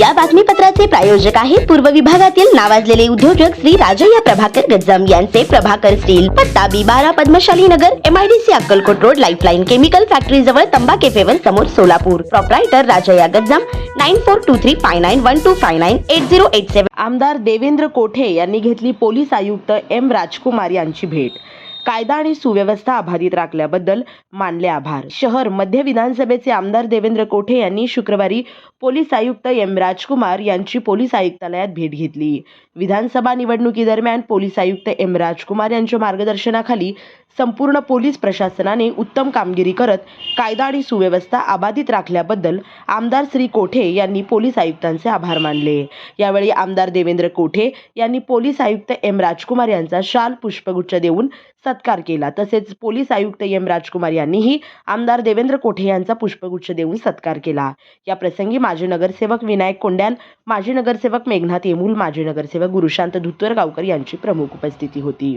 या बातमीपत्राचे प्रायोजक आहे पूर्व विभागातील नावाजलेले उद्योजक श्री राजय्या प्रभाकर गज्जम यांचे प्रभाकर स्टील पत्ता बी बारा Padmashali Nagar MIDC Akkalkot road lifeline chemical factory जवळ तंबा केफेवर समोर Solapur. Proprietor Rajayya Gajjam nine four two three five nine one two five nine eight zero eight seven आमदार देवेंद्र कोठे यांनी घेतली पोलीस आयुक्त एम राजकुमार यांची भेट. कायदा आणि सुव्यवस्था अबाधित राखल्याबद्दल मानले आभार. शहर मध्य विधानसभेचे आमदार देवेंद्र कोठे यांनी शुक्रवारी पोलीस आयुक्त एम. राजकुमार यांची पोलीस आयुक्तालयात भेट घेतली. विधानसभा निवडणुकीदरम्यान पोलीस आयुक्त एम. राजकुमार यांच्या मार्गदर्शनाखाली संपूर्ण पोलीस प्रशासनाने उत्तम कामगिरी करत कायदा आणि सुव्यवस्था अबाधित राखल्याबद्दल आमदार श्री कोठे यांनी पोलीस आयुक्तांचे आभार मानले. यावेळी आमदार देवेंद्र कोठे यांनी पोलीस आयुक्त एम. राजकुमार यांचा शाल पुष्पगुच्छ देऊन सत्कार केला. तसेच पोलीस आयुक्त एम राजकुमार यांनीही आमदार देवेंद्र कोठे यांचा पुष्पगुच्छ देऊन सत्कार केला. या प्रसंगी माजी नगरसेवक विनायक कोंड्याल माजी नगरसेवक मेघनाथ येमूल माजी नगरसेवक गुरुशांत धुत्तरगावकर यांची प्रमुख उपस्थिती होती.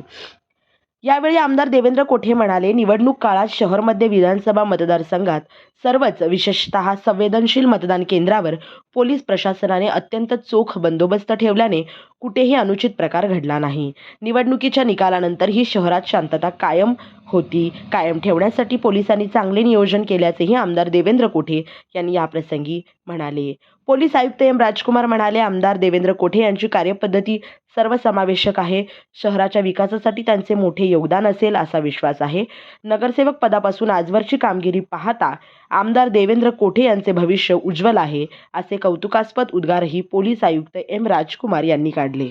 यावेळी आमदार देवेंद्र कोठे म्हणाले निवडणूक काळात शहरमध्ये विधानसभा मतदारसंघात सर्वच विशेषतः संवेदनशील मतदान केंद्रावर पोलीस प्रशासनाने अत्यंत चोख बंदोबस्त ठेवल्याने कुठेही अनुचित प्रकार घडला नाही. निवडणुकीच्या निकालानंतरही शहरात शांतता कायम होती. कायम ठेवण्यासाठी पोलिसांनी चांगले नियोजन केल्याचेही आमदार देवेंद्र कोठे यांनी याप्रसंगी म्हणाले. पोलीस आयुक्त एम. राजकुमार म्हणाले आमदार देवेंद्र कोठे यांची कार्यपद्धती सर्वसमावेशक आहे. शहराच्या विकासासाठी त्यांचे मोठे योगदान असेल असा विश्वास आहे. नगरसेवक पदापासून आजवरची कामगिरी पाहता आमदार देवेंद्र कोठे यांचे भविष्य उज्ज्वल आहे असे कौतुकास्पद उद्गारही पोलीस आयुक्त एम राजकुमार यांनी काढले.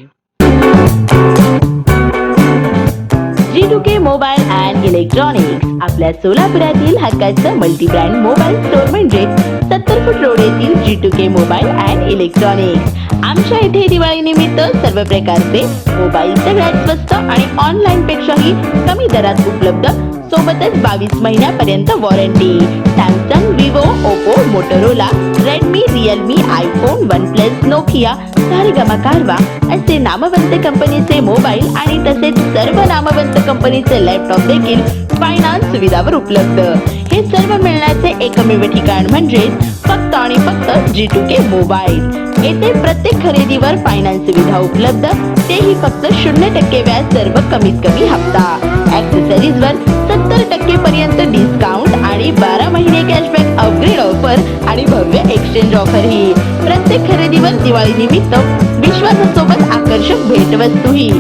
G two K mobile and electronics आपल्या सोलापुरातील हक्काचं मल्टी ब्रँड मोबाईल स्टोअर म्हणजे सत्तर फूट रोड येथील G two K mobile and electronics. आमच्या इथे दिवाळी निमित्त सर्व प्रकारचे मोबाईल सगळ्यात स्वस्त आणि ऑनलाईन पेक्षाही कमी दरात उपलब्ध सोबतच बावीस महिन्यापर्यंत warranty Samsung Vivo Oppo Motorola Redmi Realme iPhone OnePlus Nokia Saregama Carvaan असे नामवंत कंपनीचे मोबाईल आणि तसेच सर्व नामवंत कंपनीचे लॅपटॉप देखील फायनान्स सुविधावर उपलब्ध. हे सर्व मिळण्याचे एकमेव ठिकाण म्हणजे फक्त आणि फक्त जी टू के मोबाईल येथे प्रत्येक खरेदीवर फायनान्स सुविधा उपलब्ध. तेही फक्त शून्य टक्के व्याज सर्व कमीत कमी हप्ता. ऍक्सेसरीज वर सत्तर टक्के पर्यंत डिस्काउंट आणि बारा महिने कॅशबॅक अपग्रेड ऑफर आणि भव्य एक्सचेंज ऑफर ही प्रत्येक खरेदीवर दिवाळी निमित्त विश्वासासोबत आकर्षक भेटवस्तूही.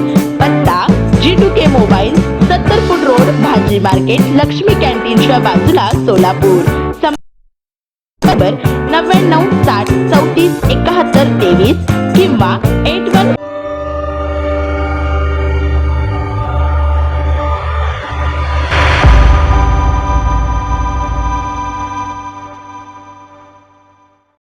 पत्ता जी टू के मोबाईल सत्तर फूट रोड भाजी मार्केट लक्ष्मी कॅन्टीनच्या बाजूला सोलापूर. नव्याण्णव साठ चौतीस एकाहत्तर Привіт всіма!